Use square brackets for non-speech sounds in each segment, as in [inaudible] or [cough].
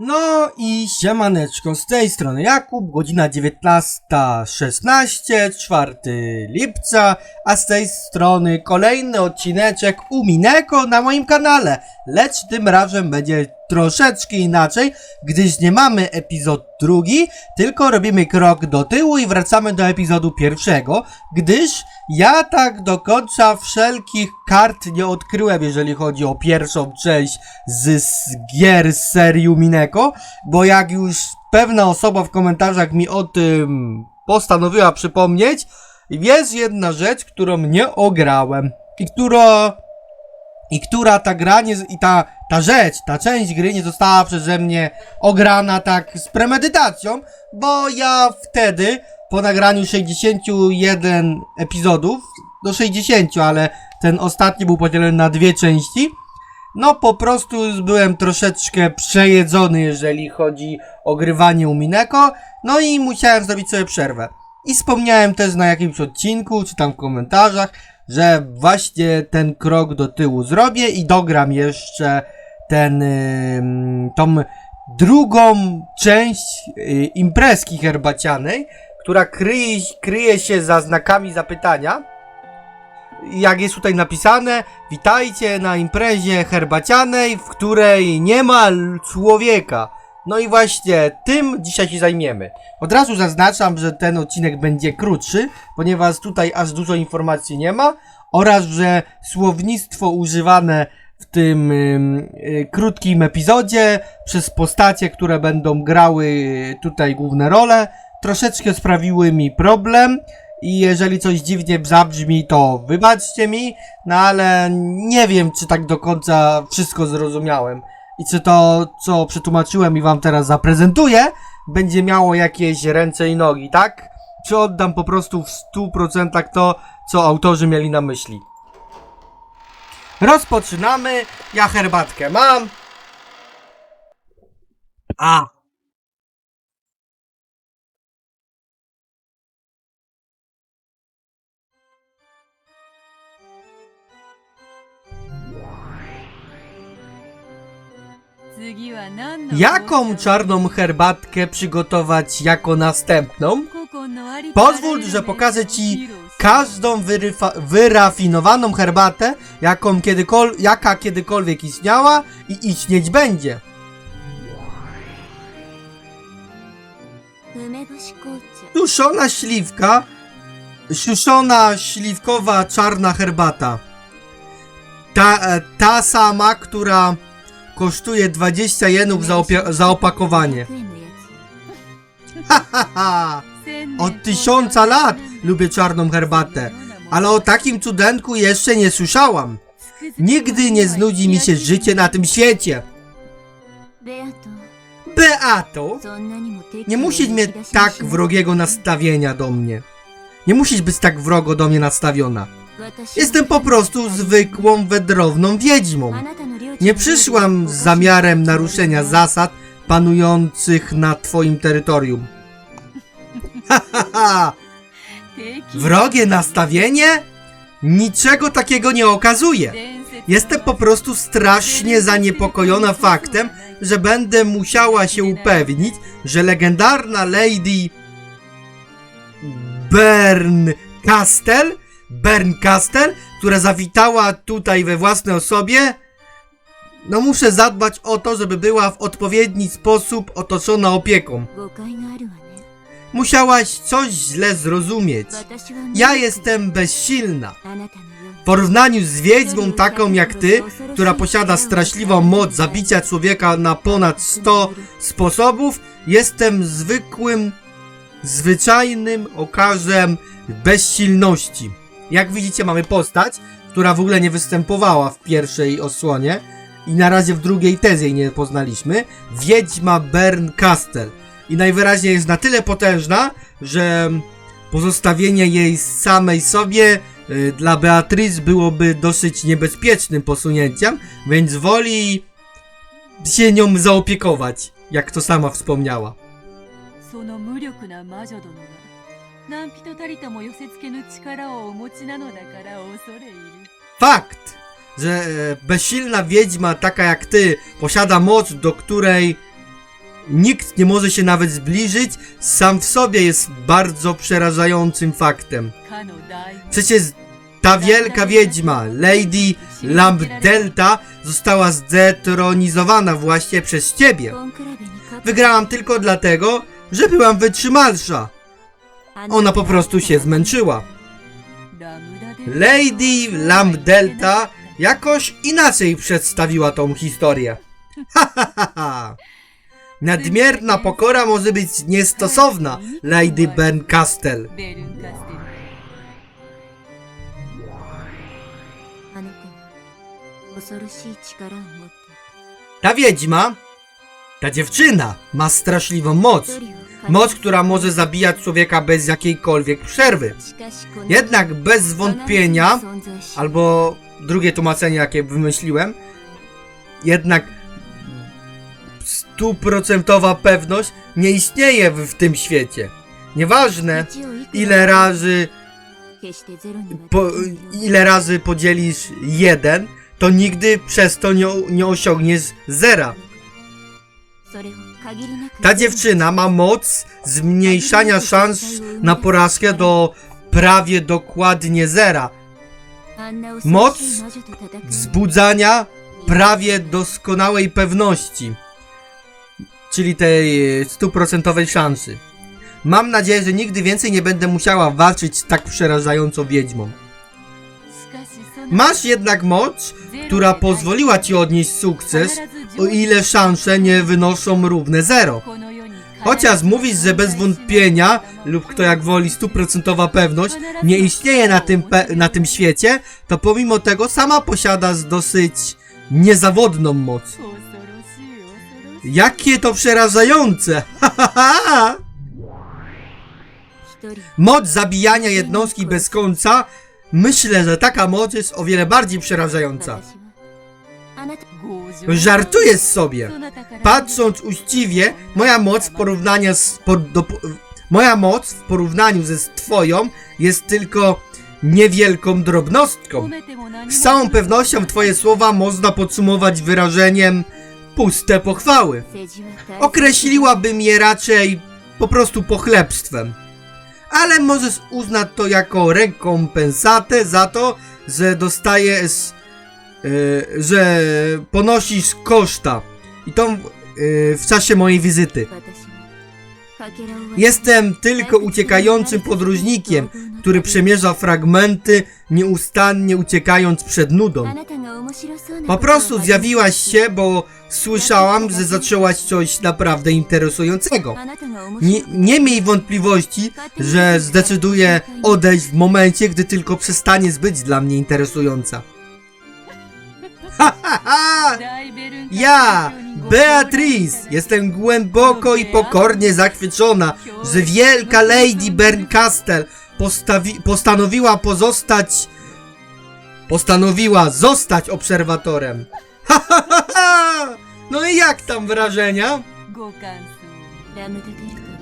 No i siemaneczko, z tej strony Jakub, godzina 19.16, 4 lipca, a z tej strony kolejny odcineczek u Mineko na moim kanale, lecz tym razem będzie troszeczkę inaczej, gdyż nie mamy epizod drugi, tylko robimy krok do tyłu i wracamy do epizodu pierwszego, gdyż ja tak do końca wszelkich kart nie odkryłem, jeżeli chodzi o pierwszą część z, z gier z serii Mineko, bo jak już pewna osoba w komentarzach mi o tym postanowiła przypomnieć, jest jedna rzecz, którą nie ograłem i która i która ta gra nie, i ta, ta rzecz, ta część gry nie została przeze mnie ograna tak z premedytacją, bo ja wtedy po nagraniu 61 epizodów, do 60, ale ten ostatni był podzielony na dwie części, no po prostu byłem troszeczkę przejedzony, jeżeli chodzi o grywanie u Mineko, no i musiałem zrobić sobie przerwę. I wspomniałem też na jakimś odcinku, czy tam w komentarzach, że właśnie ten krok do tyłu zrobię i dogram jeszcze ten, tą drugą część y, imprezki herbacianej, która kryje, kryje się za znakami zapytania. Jak jest tutaj napisane, witajcie na imprezie herbacianej, w której nie ma człowieka. No i właśnie tym dzisiaj się zajmiemy. Od razu zaznaczam, że ten odcinek będzie krótszy, ponieważ tutaj aż dużo informacji nie ma oraz, że słownictwo używane w tym ym, y, krótkim epizodzie przez postacie, które będą grały y, tutaj główne role, troszeczkę sprawiły mi problem i jeżeli coś dziwnie zabrzmi, to wybaczcie mi, no ale nie wiem, czy tak do końca wszystko zrozumiałem i czy to, co przetłumaczyłem i wam teraz zaprezentuję, będzie miało jakieś ręce i nogi, tak? Czy oddam po prostu w 100% to, co autorzy mieli na myśli? Rozpoczynamy. Ja herbatkę mam. A. Jaką czarną herbatkę przygotować jako następną? Pozwól, że pokażę Ci każdą wyrafinowaną herbatę, jaką kiedykol jaka kiedykolwiek istniała i istnieć będzie. Suszona śliwka, suszona śliwkowa czarna herbata. Ta, e, ta sama, która Kosztuje 20 jenów za, za opakowanie. Ha, ha, ha. Od tysiąca lat lubię czarną herbatę, ale o takim cudenku jeszcze nie słyszałam. Nigdy nie znudzi mi się życie na tym świecie. Beato, nie musisz mieć tak wrogiego nastawienia do mnie. Nie musisz być tak wrogo do mnie nastawiona. Jestem po prostu zwykłą, wędrowną wiedźmą. Nie przyszłam z zamiarem naruszenia zasad panujących na twoim terytorium. Ha, ha, ha! Wrogie nastawienie? Niczego takiego nie okazuje. Jestem po prostu strasznie zaniepokojona faktem, że będę musiała się upewnić, że legendarna Lady Bern Castle, Bern Castle, która zawitała tutaj we własnej osobie, no muszę zadbać o to, żeby była w odpowiedni sposób otoczona opieką. Musiałaś coś źle zrozumieć. Ja jestem bezsilna. W porównaniu z wiedźmą taką jak ty, która posiada straszliwą moc zabicia człowieka na ponad 100 sposobów, jestem zwykłym, zwyczajnym okażem bezsilności. Jak widzicie mamy postać, która w ogóle nie występowała w pierwszej osłonie i na razie w drugiej też jej nie poznaliśmy. Wiedźma Bern Castle. I najwyraźniej jest na tyle potężna, że pozostawienie jej samej sobie y, dla Beatrice byłoby dosyć niebezpiecznym posunięciem, więc woli się nią zaopiekować, jak to sama wspomniała. その無力な魔女殿は何人たりとも寄せ付けぬ力をお持ちなのだから恐れ入る Fakt, że e, bezsilna wiedźma, taka jak ty, posiada moc, do której nikt nie może się nawet zbliżyć, sam w sobie jest bardzo przerażającym faktem. Przecież ta wielka wiedźma, Lady Lamb Delta, została zdetronizowana właśnie przez ciebie. Wygrałam tylko dlatego, że byłam wytrzymalsza. Ona po prostu się zmęczyła. Lady Lamb Delta jakoś inaczej przedstawiła tą historię. Ha. Nadmierna pokora może być niestosowna, Lady Berncastle. Ta wiedźma, ta dziewczyna ma straszliwą moc. Moc, która może zabijać człowieka bez jakiejkolwiek przerwy. Jednak bez wątpienia, albo drugie tłumaczenie, jakie wymyśliłem. Jednak stuprocentowa pewność nie istnieje w, w tym świecie. Nieważne, ile razy po, ile razy podzielisz jeden, to nigdy przez to nie, nie osiągniesz zera. Ta dziewczyna ma moc zmniejszania szans na porażkę do prawie dokładnie zera. Moc wzbudzania prawie doskonałej pewności, czyli tej stuprocentowej szansy. Mam nadzieję, że nigdy więcej nie będę musiała walczyć z tak przerażająco wiedźmą. Masz jednak moc, która pozwoliła ci odnieść sukces, o ile szanse nie wynoszą równe zero. Chociaż mówić, że bez wątpienia, lub kto jak woli, stuprocentowa pewność, nie istnieje na tym, na tym świecie, to pomimo tego sama posiada dosyć niezawodną moc. Jakie to przerażające! moc zabijania jednostki bez końca, myślę, że taka moc jest o wiele bardziej przerażająca. Żartuję z sobie. Patrząc uczciwie, moja moc w porównaniu z... Po, do, moja moc w porównaniu ze twoją jest tylko niewielką drobnostką. Z całą pewnością twoje słowa można podsumować wyrażeniem puste pochwały. Określiłabym je raczej po prostu pochlebstwem. Ale możesz uznać to jako rekompensatę za to, że dostajesz y, że ponosisz koszta. I to y, w czasie mojej wizyty. Jestem tylko uciekającym podróżnikiem, który przemierza fragmenty, nieustannie uciekając przed nudą. Po prostu zjawiłaś się, bo słyszałam, że zaczęłaś coś naprawdę interesującego. Nie, nie miej wątpliwości, że zdecyduję odejść w momencie, gdy tylko przestaniesz być dla mnie interesująca. [laughs] Ja, Beatrice, jestem głęboko i pokornie zachwycona, że wielka Lady Berncastel postanowiła pozostać... Postanowiła zostać obserwatorem. [laughs] Ha, ha, ha, ha! No i jak tam wrażenia?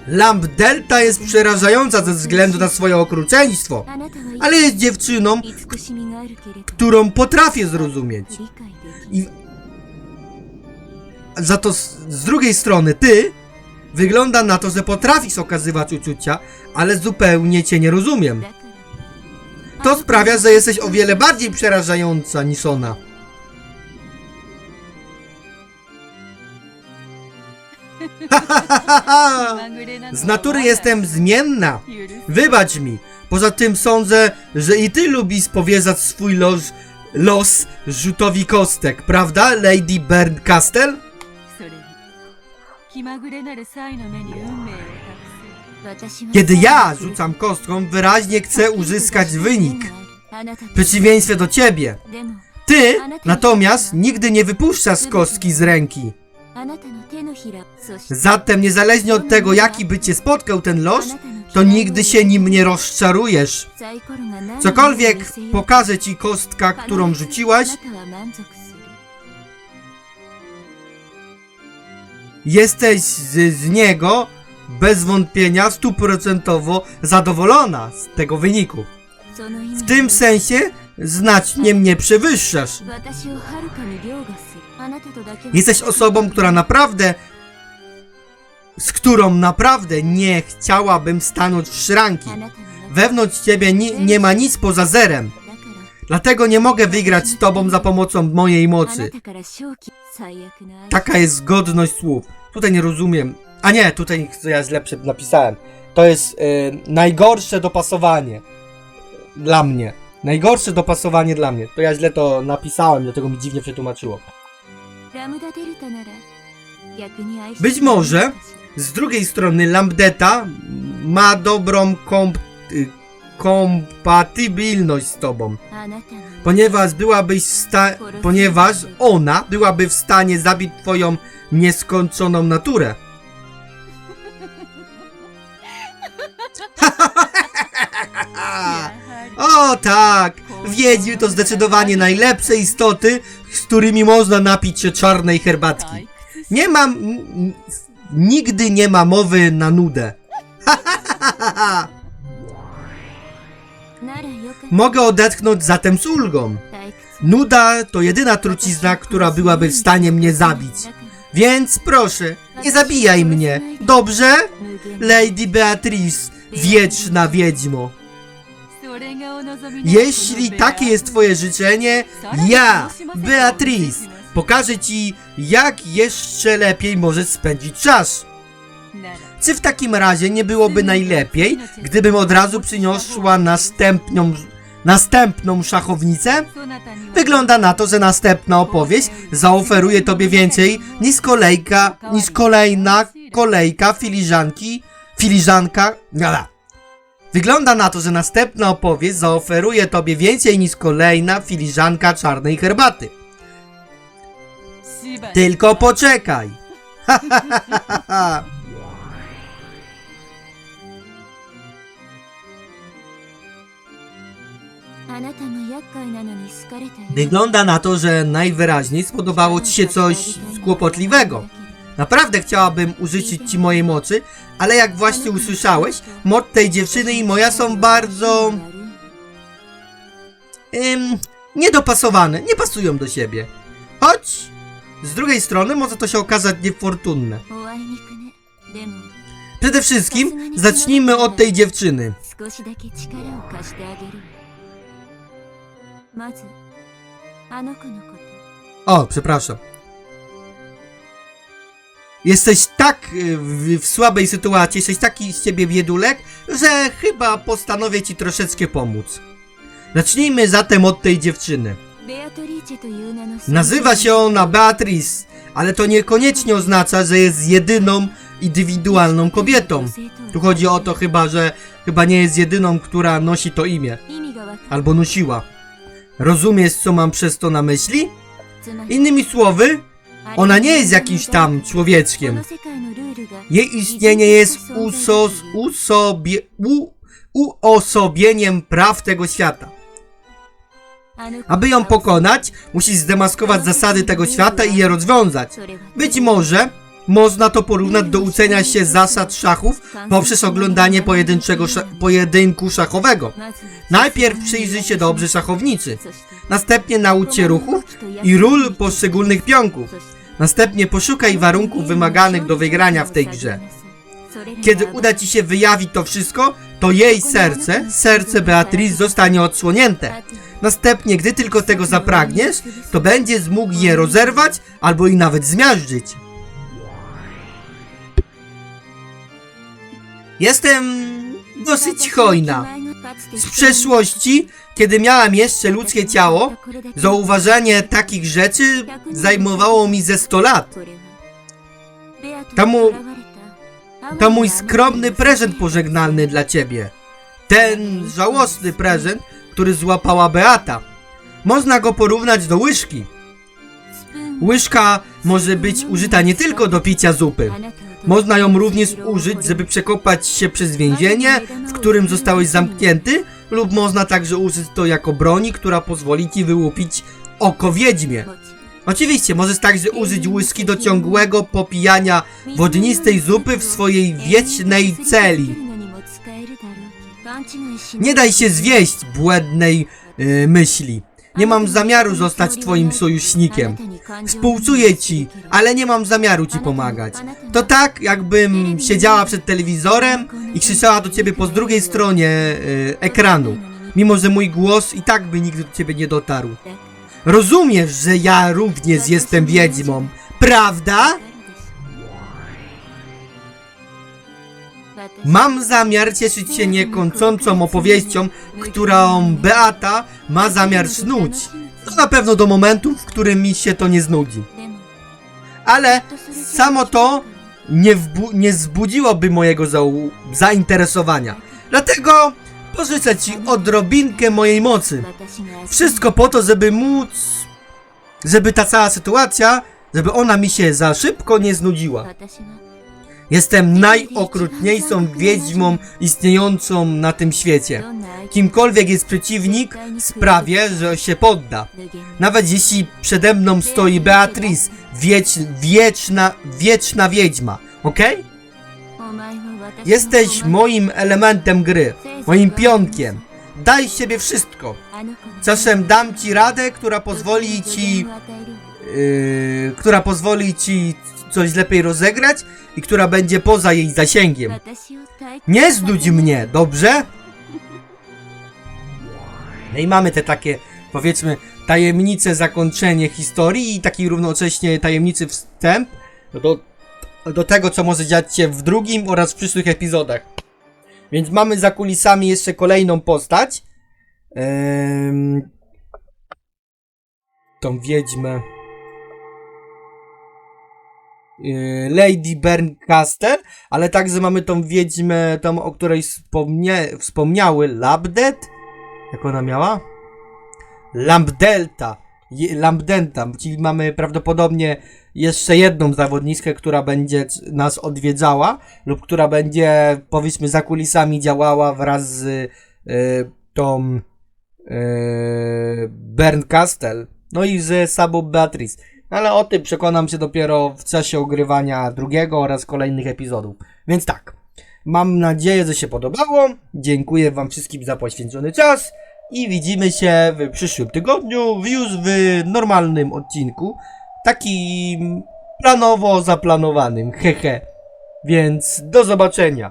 Lamp Delta jest przerażająca ze względu na swoje okrucieństwo, ale jest dziewczyną, którą potrafię zrozumieć. I za to z, z drugiej strony ty wygląda na to, że potrafisz okazywać uczucia, ale zupełnie cię nie rozumiem. To sprawia, że jesteś o wiele bardziej przerażająca niż ona. Z natury jestem zmienna. Wybacz mi. Poza tym sądzę, że i ty lubisz powierzać swój los, los rzutowi kostek, prawda, Lady Berncastle? Kiedy ja rzucam kostką, wyraźnie chcę uzyskać wynik. W przeciwieństwie do ciebie. Ty natomiast nigdy nie wypuszczasz kostki z ręki. Zatem niezależnie od tego, jaki by cię spotkał ten los, to nigdy się nim nie rozczarujesz. Cokolwiek pokaże ci kostka, którą rzuciłaś, jesteś z, z niego bez wątpienia stuprocentowo zadowolona z tego wyniku. W tym sensie znacznie mnie przewyższasz. Jesteś osobą, która naprawdę z którą naprawdę nie chciałabym stanąć w szranki. Wewnątrz ciebie ni nie ma nic poza zerem. Dlatego nie mogę wygrać z tobą za pomocą mojej mocy. Taka jest godność słów. Tutaj nie rozumiem. A nie, tutaj co ja źle napisałem. To jest y, najgorsze dopasowanie dla mnie. Najgorsze dopasowanie dla mnie. To ja źle to napisałem, dlatego mi dziwnie przetłumaczyło. Być może z drugiej strony Lambdeta ma dobrą komp y, kompatybilność z tobą. Ponieważ byłabyś sta ponieważ ona byłaby w stanie zabić twoją nieskończoną naturę. [laughs] [laughs] O tak! Wiedźmy to zdecydowanie najlepsze istoty, z którymi można napić się czarnej herbatki. Nie mam... Nigdy nie ma mowy na nudę. [laughs] Mogę odetchnąć zatem z ulgą. Nuda to jedyna trucizna, która byłaby w stanie mnie zabić. Więc proszę, nie zabijaj mnie, dobrze? Lady Beatrice, wieczna wiedźmo. Jeśli takie jest twoje życzenie, ja, Beatrice, pokażę ci, jak jeszcze lepiej możesz spędzić czas. Czy w takim razie nie byłoby najlepiej, gdybym od razu przyniosła następną, następną szachownicę? Wygląda na to, że następna opowieść zaoferuje tobie więcej niż kolejka, niż kolejna kolejka filiżanki, filiżanka, gada. Wygląda na to, że następna opowieść zaoferuje tobie więcej niż kolejna filiżanka czarnej herbaty. Tylko poczekaj! [laughs] Wygląda na to, że najwyraźniej spodobało ci się coś kłopotliwego. Naprawdę chciałabym użyczyć ci mojej mocy, ale jak właśnie usłyszałeś, mord tej dziewczyny i moja są bardzo... Ym, niedopasowane, nie pasują do siebie. Choć z drugiej strony może to się okazać niefortunne. Przede wszystkim zacznijmy od tej dziewczyny. O, przepraszam. Jesteś tak y, w, w słabej sytuacji, jesteś taki z ciebie biedulek, że chyba postanowię ci troszeczkę pomóc. Zacznijmy zatem od tej dziewczyny. Nazywa się ona Beatrice, ale to niekoniecznie oznacza, że jest jedyną indywidualną kobietą. Tu chodzi o to chyba, że chyba nie jest jedyną, która nosi to imię. Albo nosiła. Rozumiesz, co mam przez to na myśli? Innymi słowy, ona nie jest jakimś tam człowieczkiem. Jej istnienie jest usos, usobie, u, uosobieniem praw tego świata. Aby ją pokonać, musisz zdemaskować zasady tego świata i je rozwiązać. Być może można to porównać do uczenia się zasad szachów poprzez oglądanie pojedynczego szach pojedynku szachowego. Najpierw przyjrzyj się dobrze szachownicy, następnie naucz się ruchów i ról poszczególnych pionków. Następnie poszukaj warunków wymaganych do wygrania w tej grze. Kiedy uda ci się wyjawić to wszystko, to jej serce, serce Beatrice zostanie odsłonięte. Następnie, gdy tylko tego zapragniesz, to będziesz mógł je rozerwać albo i nawet zmiażdżyć. Jestem dosyć hojna. Z przeszłości, kiedy miałam jeszcze ludzkie ciało, zauważanie takich rzeczy zajmowało mi ze 100 lat. To mu- To mój skromny prezent pożegnalny dla ciebie. Ten żałosny prezent, który złapała Beata. Można go porównać do łyżki. Łyżka może być użyta nie tylko do picia zupy. Można ją również użyć, żeby przekopać się przez więzienie, w którym zostałeś zamknięty, lub można także użyć to jako broni, która pozwoli ci wyłupić oko wiedźmie. Oczywiście, możesz także użyć łyżki do ciągłego popijania wodnistej zupy w swojej wiecznej celi. Nie daj się zwieść błędnej y, myśli. Nie mam zamiaru zostać twoim sojusznikiem. Współczuję ci, ale nie mam zamiaru ci pomagać. To tak, jakbym siedziała przed telewizorem i krzyczała do ciebie po drugiej stronie e, ekranu. Mimo, że mój głos i tak by nigdy do ciebie nie dotarł. Rozumiesz, że ja również jestem wiedźmą, prawda? Mam zamiar cieszyć się niekończącą opowieścią, którą Beata ma zamiar snuć. To na pewno do momentu, w którym mi się to nie znudzi. Ale samo to nie, nie wzbudziłoby mojego zainteresowania. Dlatego pożyczę ci odrobinkę mojej mocy. Wszystko po to, żeby móc. Żeby ta cała sytuacja, żeby ona mi się za szybko nie znudziła. Jestem najokrutniejszą wiedźmą istniejącą na tym świecie. Kimkolwiek jest przeciwnik, sprawię, że się podda. Nawet jeśli przede mną stoi Beatrice, wiecz, wieczna, wieczna wiedźma, okej? Jesteś moim elementem gry, moim pionkiem. Daj siebie wszystko. Czasem dam ci radę, która pozwoli ci, yy, która pozwoli ci coś lepiej rozegrać i która będzie poza jej zasięgiem. Nie zdudź mnie, dobrze? No i mamy te takie, powiedzmy, tajemnice zakończenie historii i taki równocześnie tajemnicy wstęp do, do tego, co może dziać się w drugim oraz w przyszłych epizodach. Więc mamy za kulisami jeszcze kolejną postać. Tą wiedźmę. Yy, Lady Berncaster, ale także mamy tą wiedźmę, tą, o której wspomniały Labdet. Jak ona miała? Lambdelta. Lambdenta, czyli mamy prawdopodobnie jeszcze jedną zawodniczkę, która będzie nas odwiedzała lub która będzie powiedzmy za kulisami działała wraz z y, tą y, Berncastel, no i z Sabą Beatrice. Ale o tym przekonam się dopiero w czasie ogrywania drugiego oraz kolejnych epizodów. Więc tak, mam nadzieję, że się podobało. Dziękuję Wam wszystkim za poświęcony czas i widzimy się w przyszłym tygodniu, już w normalnym odcinku. Takim planowo zaplanowanym, hehe. Więc do zobaczenia.